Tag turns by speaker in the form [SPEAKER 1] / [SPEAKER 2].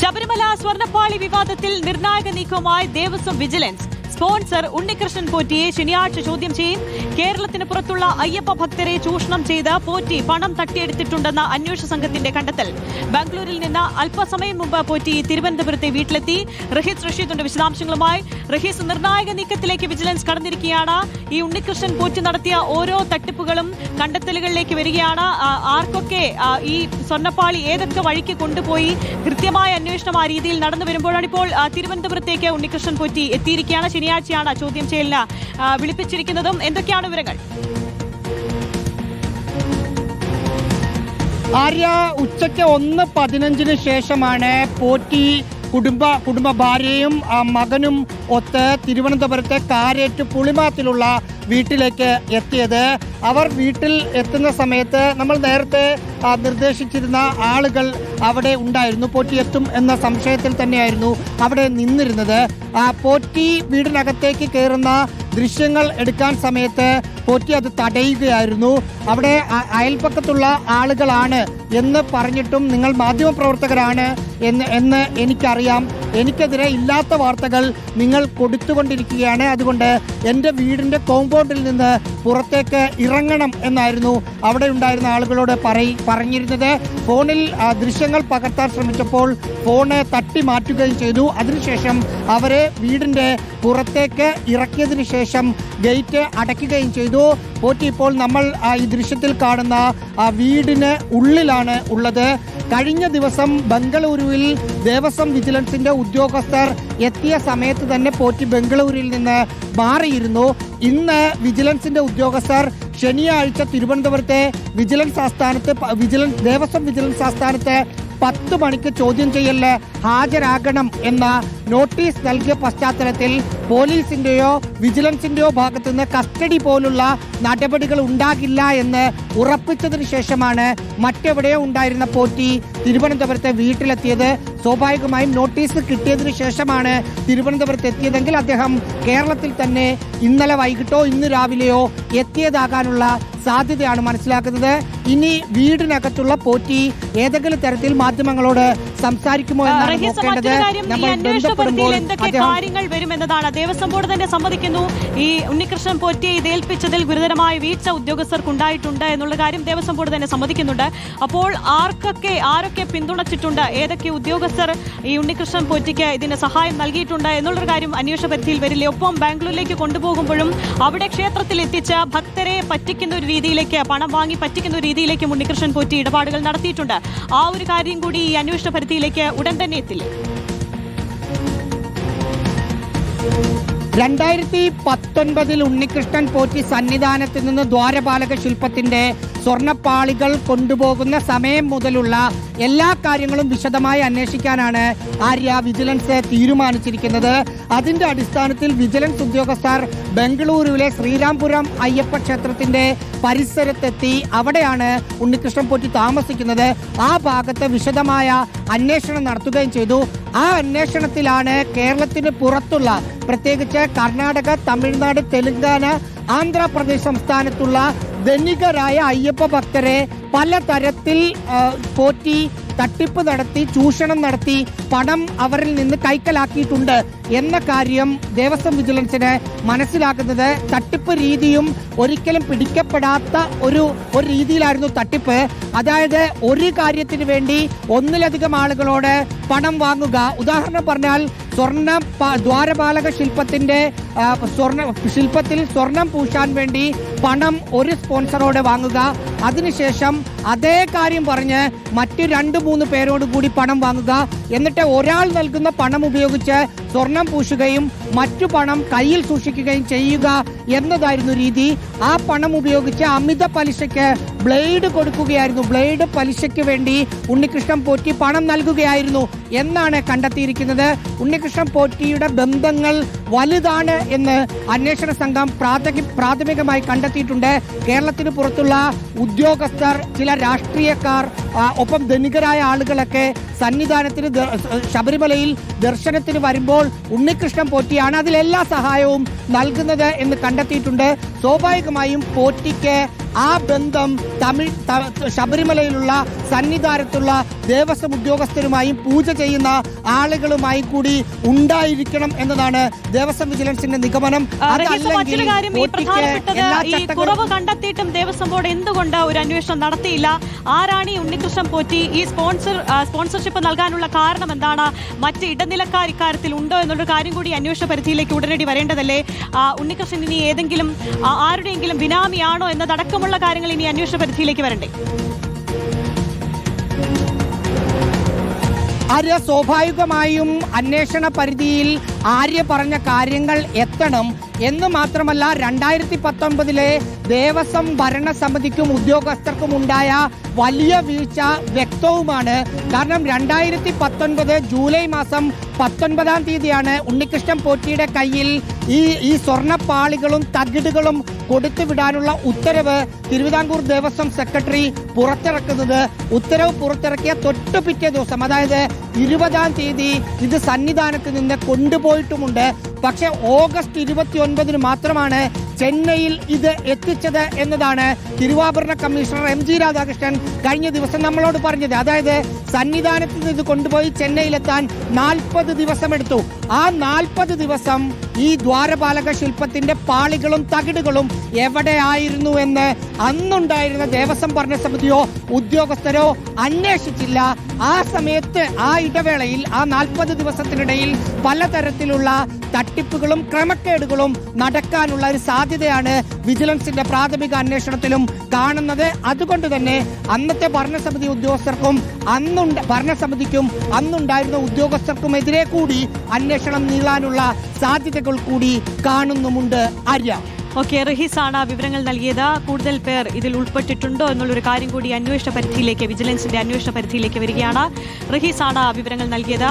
[SPEAKER 1] ശബരിമല സ്വർണപ്പാളി വിവാദത്തിൽ നിർണായക നീക്കവുമായി ദേവസ്വം വിജിലൻസ് സ്പോൺസർ ഉണ്ണികൃഷ്ണൻ പോറ്റിയെ ശനിയാഴ്ച ചോദ്യം ചെയ്യും. കേരളത്തിന് പുറത്തുള്ള അയ്യപ്പ ഭക്തരെ ചൂഷണം ചെയ്ത് പോറ്റി പണം തട്ടിയെടുത്തിട്ടുണ്ടെന്ന അന്വേഷണ സംഘത്തിന്റെ കണ്ടെത്തൽ. ബാംഗ്ലൂരിൽ നിന്ന് അല്പസമയം മുമ്പ് പോറ്റി തിരുവനന്തപുരത്തെ വീട്ടിലെത്തി. റഹീസ് റഷീദിന്റെ വിശദാംശങ്ങളുമായി. റഹീസ് നിർണായക നീക്കത്തിലേക്ക് വിജിലൻസ് കടന്നിരിക്കുകയാണ്. ഈ ഉണ്ണികൃഷ്ണൻ പോറ്റി നടത്തിയ ഓരോ തട്ടിപ്പുകളും കണ്ടെത്തലുകളിലേക്ക് വരികയാണ്. ആർക്കൊക്കെ ഈ സ്വർണപ്പാളി ഏതൊക്കെ വഴിക്ക് കൊണ്ടുപോയി? കൃത്യമായ അന്വേഷണം ആ രീതിയിൽ നടന്നു വരുമ്പോഴാണ് ഇപ്പോൾ തിരുവനന്തപുരത്തേക്ക് ഉണ്ണികൃഷ്ണൻ പോറ്റി എത്തിയിരിക്കുകയാണ്. ശനിയാഴ്ചയാണ് ചോദ്യം ചെയ്യലിന് വിളിപ്പിച്ചിരിക്കുന്നതും. എന്തൊക്കെയാണ് വിവരങ്ങൾ?
[SPEAKER 2] ആര്യ ഉച്ചയ്ക്ക് ഒന്ന് പതിനഞ്ചിന് ശേഷമാണ് പോറ്റി കുടുംബ കുടുംബ ഭാര്യയും മകനും ഒത്ത് തിരുവനന്തപുരത്തെ കാരേറ്റ് പുളിമാത്തിലുള്ള വീട്ടിലേക്ക് എത്തിയത്. അവർ വീട്ടിൽ എത്തുന്ന സമയത്ത് നമ്മൾ നേരത്തെ നിർദ്ദേശിച്ചിരുന്ന ആളുകൾ അവിടെ ഉണ്ടായിരുന്നു. പോറ്റി എത്തും എന്ന സംശയത്തിൽ തന്നെയായിരുന്നു അവിടെ നിന്നിരുന്നത്. പോറ്റി വീടിനകത്തേക്ക് കയറുന്ന ദൃശ്യങ്ങൾ എടുക്കാൻ സമയത്ത് പോറ്റി അത് തടയുകയായിരുന്നു. അവിടെ അയൽപ്പക്കത്തുള്ള ആളുകളാണ് എന്ന് പറഞ്ഞിട്ടും നിങ്ങൾ മാധ്യമപ്രവർത്തകരാണ് എന്ന് എന്ന് എനിക്കറിയാം. എനിക്കെതിരെ ഇല്ലാത്ത വാർത്തകൾ നിങ്ങൾ കൊടുത്തുകൊണ്ടിരിക്കുകയാണ്. അതുകൊണ്ട് എന്റെ വീടിന്റെ കോമ്പൗണ്ടിൽ നിന്ന് പുറത്തേക്ക് ഇറങ്ങണം എന്നായിരുന്നു അവിടെ ഉണ്ടായിരുന്ന ആളുകളോട് പറയി പറഞ്ഞിരുന്നത്. ഫോണിൽ ദൃശ്യങ്ങൾ പകർത്താൻ ശ്രമിച്ചപ്പോൾ ഫോണ് തട്ടി മാറ്റുകയും ചെയ്തു. അതിനുശേഷം അവരെ വീടിന്റെ പുറത്തേക്ക് ഇറക്കിയതിനു ശേഷം ഗേറ്റ് അടയ്ക്കുകയും ചെയ്തു. പോറ്റി ഇപ്പോൾ നമ്മൾ ഈ ദൃശ്യത്തിൽ കാണുന്ന വീടിന് ഉള്ളിലാണ് ഉള്ളത്. കഴിഞ്ഞ ദിവസം ബംഗളൂരുവിൽ ദേവസ്വം വിജിലൻസിന്റെ ഉദ്യോഗസ്ഥർ എത്തിയ സമയത്ത് തന്നെ പോറ്റി ബംഗളൂരിൽ നിന്ന് മാറിയിരുന്നു. ഇന്ന് വിജിലൻസിന്റെ ഉദ്യോഗസ്ഥർ ശനിയാഴ്ച തിരുവനന്തപുരത്തെ വിജിലൻസ് ആസ്ഥാനത്ത് വിജിലൻസ് ദേവസ്വം വിജിലൻസ് ആസ്ഥാനത്ത് പത്ത് മണിക്ക് ചോദ്യം ചെയ്യലിന് ഹാജരാകണം എന്ന നോട്ടീസ് നൽകിയ പശ്ചാത്തലത്തിൽ പോലീസിന്റെയോ വിജിലൻസിന്റെയോ ഭാഗത്തു നിന്ന് കസ്റ്റഡി പോലുള്ള നടപടികൾ ഉണ്ടാകില്ല എന്ന് ഉറപ്പിച്ചതിന് ശേഷമാണ് മറ്റെവിടെയോ ഉണ്ടായിരുന്ന പോറ്റി തിരുവനന്തപുരത്തെ വീട്ടിലെത്തിയത്. സ്വാഭാവികമായും നോട്ടീസ് കിട്ടിയതിനു ശേഷമാണ് തിരുവനന്തപുരത്ത് എത്തിയതെങ്കിൽ അദ്ദേഹം കേരളത്തിൽ തന്നെ ഇന്നലെ വൈകിട്ടോ ഇന്ന് രാവിലെയോ എത്തിയതാകാനുള്ള സാധ്യതയാണ് മനസ്സിലാക്കുന്നത്. ഇനി വീടിനകത്തുള്ള പോറ്റി ഏതെങ്കിലും തരത്തിൽ മാധ്യമങ്ങളോട് സംസാരിക്കുമോ എന്നാണ് നോക്കേണ്ടത്. നമ്മൾ
[SPEAKER 1] പരിധിയിൽ എന്തൊക്കെ കാര്യങ്ങൾ വരുമെന്നതാണ് ദേവസ്വം ബോർഡ് തന്നെ സമ്മതിക്കുന്നു. ഈ ഉണ്ണികൃഷ്ണൻ പോറ്റിയെ ഇത് ഏൽപ്പിച്ചതിൽ ഗുരുതരമായ വീഴ്ച ഉദ്യോഗസ്ഥർക്കുണ്ടായിട്ടുണ്ട് എന്നുള്ള കാര്യം ദേവസ്വം ബോർഡ് തന്നെ സമ്മതിക്കുന്നുണ്ട്. അപ്പോൾ ആർക്കൊക്കെ ആരൊക്കെ പിന്തുണച്ചിട്ടുണ്ട്? ഏതൊക്കെ ഉദ്യോഗസ്ഥർ ഈ ഉണ്ണികൃഷ്ണൻ പോറ്റിക്ക് ഇതിന് സഹായം നൽകിയിട്ടുണ്ട് എന്നുള്ളൊരു കാര്യം അന്വേഷണ പരിധിയിൽ വരില്ലേ? ഒപ്പം ബാംഗ്ലൂരിലേക്ക് കൊണ്ടുപോകുമ്പോഴും അവിടെ ക്ഷേത്രത്തിൽ എത്തിച്ച ഭക്തരെ പറ്റിക്കുന്ന ഒരു രീതിയിലേക്ക് പണം വാങ്ങി പറ്റിക്കുന്ന ഒരു രീതിയിലേക്കും ഉണ്ണികൃഷ്ണൻ പോറ്റി ഇടപാടുകൾ നടത്തിയിട്ടുണ്ട്. ആ ഒരു കാര്യം കൂടി ഈ അന്വേഷണ പരിധിയിലേക്ക് ഉടൻ തന്നെ എത്തില്ലേ?
[SPEAKER 2] രണ്ടായിരത്തി പത്തൊൻപതിൽ ഉണ്ണികൃഷ്ണൻ പോറ്റി സന്നിധാനത്ത് നിന്ന് ദ്വാരപാലക ശില്പത്തിന്റെ സ്വർണപ്പാളികൾ കൊണ്ടുപോകുന്ന സമയം മുതലുള്ള എല്ലാ കാര്യങ്ങളും വിശദമായി അന്വേഷിക്കാനാണ് ആര്യ വിജിലൻസ് തീരുമാനിച്ചിരിക്കുന്നത്. അതിന്റെ അടിസ്ഥാനത്തിൽ വിജിലൻസ് ഉദ്യോഗസ്ഥർ ബംഗളൂരുവിലെ ശ്രീരാംപുരം അയ്യപ്പ ക്ഷേത്രത്തിന്റെ പരിസരത്തെത്തി അവിടെയാണ് ഉണ്ണികൃഷ്ണൻ പോറ്റി താമസിക്കുന്നത്. ആ ഭാഗത്ത് വിശദമായ അന്വേഷണം നടത്തുകയും ചെയ്തു. ആ അന്വേഷണത്തിലാണ് കേരളത്തിന് പുറത്തുള്ള പ്രത്യേകിച്ച് കർണാടക തമിഴ്നാട് തെലുങ്കാന ആന്ധ്രാപ്രദേശ് സംസ്ഥാനത്തുള്ള ധനികരായ അയ്യപ്പ ഭക്തരെ പല തരത്തിൽ പോറ്റി തട്ടിപ്പ് നടത്തി ചൂഷണം നടത്തി പണം അവരിൽ നിന്ന് കൈക്കലാക്കിയിട്ടുണ്ട് എന്ന കാര്യം ദേവസ്വം വിജിലൻസിന് മനസ്സിലാക്കുന്നത് തട്ടിപ്പ് രീതിയും ഒരിക്കലും പിടിക്കപ്പെടാത്ത ഒരു ഒരു രീതിയിലായിരുന്നു തട്ടിപ്പ്. അതായത് ഒരു കാര്യത്തിന് വേണ്ടി ഒന്നിലധികം ആളുകളോട് പണം വാങ്ങുക. ഉദാഹരണം പറഞ്ഞാൽ സ്വർണ ദ്വാരപാലക ശില്പത്തിന്റെ സ്വർണ ശില്പത്തിൽ സ്വർണം പൂശാൻ വേണ്ടി പണം ഒരു സ്പോൺസറോടെ വാങ്ങുക. അതിനുശേഷം അതേ കാര്യം പറഞ്ഞ് മറ്റു രണ്ട് മൂന്ന് പേരോട് കൂടി പണം വാങ്ങുക. എന്നിട്ട് ഒരാൾ നൽകുന്ന പണം ഉപയോഗിച്ച് സ്വർണം പൂശുകയും മറ്റു പണം കയ്യിൽ സൂക്ഷിക്കുകയും ചെയ്യുക എന്നതായിരുന്നു രീതി. ആ പണം ഉപയോഗിച്ച് അമിത പലിശയ്ക്ക് ബ്ലേഡ് കൊടുക്കുകയായിരുന്നു. ബ്ലേഡ് പലിശയ്ക്ക് വേണ്ടി ഉണ്ണികൃഷ്ണൻ പോറ്റി പണം നൽകുകയായിരുന്നു എന്നാണ് കണ്ടെത്തിയിരിക്കുന്നത്. ഉണ്ണികൃഷ്ണൻ പോറ്റിയുടെ ബന്ധങ്ങൾ വലുതാണ് എന്ന് അന്വേഷണ സംഘം പ്രാഥമിക പ്രാഥമികമായി കണ്ടെത്തിയിട്ടുണ്ട്. കേരളത്തിന് പുറത്തുള്ള ഉദ്യോഗസ്ഥർ ചില രാഷ്ട്രീയക്കാർ ഒപ്പം ധനികരായ ആളുകളൊക്കെ സന്നിധാനത്തിന് ശബരിമലയിൽ ദർശനത്തിന് വരുമ്പോൾ ഉണ്ണികൃഷ്ണൻ പോറ്റിയാണ് അതിലെല്ലാ സഹായവും നൽകുന്നത് എന്ന് കണ്ടെത്തിയിട്ടുണ്ട്. സ്വാഭാവികമായും പോറ്റിക്ക് ആ ബന്ധം തമിഴ് ശബരിമലയിലുള്ള സന്നിധാനത്തുള്ള ദേവസ്വം ഉദ്യോഗസ്ഥരുമായും പൂജ ചെയ്യുന്ന ആളുകളുമായി കൂടി ഉണ്ടായിരിക്കണം എന്നതാണ് ദേവസ്വം വിജിലൻസിന്റെ നിഗമനം.
[SPEAKER 1] കുറവ് കണ്ടെത്തിയിട്ടും ദേവസ്വം ബോർഡ് എന്തുകൊണ്ട് ഒരു അന്വേഷണം നടത്തിയില്ല? ആരാണ് ഈ ഉണ്ണികൃഷ്ണൻ പോറ്റി? ഈ സ്പോൺസർ ആ, സ്പോൺസർഷിപ്പ് നൽകാനുള്ള കാരണം എന്താണ്? മറ്റ് ഇടനിലക്കാർ ഇക്കാര്യത്തിൽ ഉണ്ടോ എന്നുള്ള കാര്യം കൂടി അന്വേഷണ പരിധിയിലേക്ക് ഉടനടി വരേണ്ടതല്ലേ? ഉണ്ണികൃഷ്ണൻ ഇനി ഏതെങ്കിലും ആരുടെയെങ്കിലും ബിനാമിയാണോ എന്നതടക്കമുള്ള കാര്യങ്ങൾ ഇനി അന്വേഷണ പരിധിയിലേക്ക് വരണ്ടേ?
[SPEAKER 2] ആര്യ സ്വാഭാവികമായും അന്വേഷണ പരിധിയിൽ ആര്യ പറഞ്ഞ കാര്യങ്ങൾ എത്തണം എന്ന് മാത്രമല്ല രണ്ടായിരത്തി പത്തൊമ്പതിലെ ദേവസ്വം ഭരണസമിതിക്കും ഉദ്യോഗസ്ഥർക്കും ഉണ്ടായ വലിയ വീഴ്ച വ്യക്തവുമാണ്. കാരണം രണ്ടായിരത്തി പത്തൊൻപത് ജൂലൈ മാസം പത്തൊൻപതാം തീയതിയാണ് ഉണ്ണികൃഷ്ണൻ പോറ്റിയുടെ കയ്യിൽ ഈ ഈ സ്വർണപ്പാളികളും തകിടുകളും കൊടുത്തു വിടാനുള്ള ഉത്തരവ് തിരുവിതാംകൂർ ദേവസ്വം സെക്രട്ടറി പുറത്തിറക്കുന്നത്. ഉത്തരവ് പുറത്തിറക്കിയ തൊട്ടു പിറ്റേ ദിവസം അതായത് ഇരുപതാം തീയതി ഇത് സന്നിധാനത്ത് നിന്ന് കൊണ്ടുപോയിട്ടുമുണ്ട്. പക്ഷെ ഓഗസ്റ്റ് ഇരുപത്തി ഒൻപതിന് മാത്രമാണ് ചെന്നൈയിൽ ഇത് എത്തിച്ചത് എന്നതാണ് തിരുവാഭരണ കമ്മീഷണർ എം ജി രാധാകൃഷ്ണൻ കഴിഞ്ഞ ദിവസം നമ്മളോട് പറഞ്ഞത്. അതായത് സന്നിധാനത്ത് നിന്ന് ഇത് കൊണ്ടുപോയി ചെന്നൈയിലെത്താൻ നാൽപ്പത് ദിവസം എടുത്തു ആ നാൽപ്പത് ദിവസം ഈ ദ്വാരപാലക ശില്പത്തിന്റെ പാളികളും തകിടുകളും എവിടെയായിരുന്നു എന്ന് അന്നുണ്ടായിരുന്ന ദേവസ്വം ഭരണ സമിതിയോ ഉദ്യോഗസ്ഥരോ അന്വേഷിച്ചില്ല. ആ സമയത്ത് ആ ഇടവേളയിൽ ആ നാൽപ്പത് ദിവസത്തിനിടയിൽ പലതരത്തിലുള്ള തട്ടിപ്പുകളും ക്രമക്കേടുകളും നടക്കാനുള്ള ഒരു സാധ്യതയാണ് വിജിലൻസിന്റെ പ്രാഥമിക അന്വേഷണത്തിലും കാണുന്നത്. അതുകൊണ്ട് തന്നെ അന്നത്തെ ഭരണസമിതി ഉദ്യോഗസ്ഥർക്കും അന്നുണ്ട് ഭരണസമിതിക്കും അന്നുണ്ടായിരുന്ന ഉദ്യോഗസ്ഥർക്കുമെതിരെ കൂടി അന്വേഷണം നീളാനുള്ള സാധ്യതകൾ കൂടി കാണുന്നുമുണ്ട് ആര്യ.
[SPEAKER 1] ഓക്കെ റഹീസാണ് വിവരങ്ങൾ നൽകിയത്. കൂടുതൽ പേർ ഇതിൽ ഉൾപ്പെട്ടിട്ടുണ്ടോ എന്നുള്ളൊരു കാര്യം കൂടി അന്വേഷണ പരിധിയിലേക്ക് വിജിലൻസിന്റെ അന്വേഷണ പരിധിയിലേക്ക് വരികയാണ്. റഹീസാണ് വിവരങ്ങൾ നൽകിയത്.